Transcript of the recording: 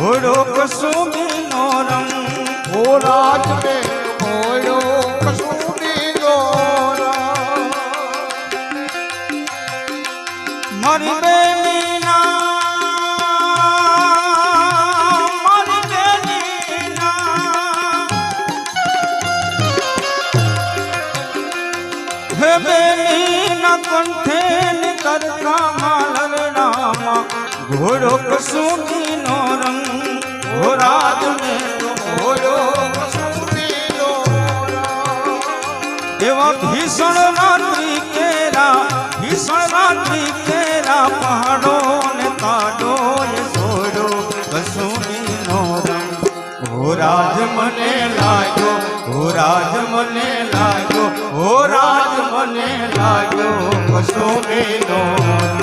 ઘોડો કસુમીનો રંગ. ઓ ચડે ને મોયો કસુની દોરા મારી બેનીના કંઠે ને તરકા માલરડામાં ઘોડો કસુમીનો રંગ. એવા ભીષણ રાત્રિ કેરા, ભીષણ રાત્રિ કેરા, પહાડો ને કાડો એ છોડો કસુની નો રંગ હોરાજ મને લાગ્યો હોરાજ મને લાગ્યો હોરાજ મને લાગ્યો કસુની નો રંગ.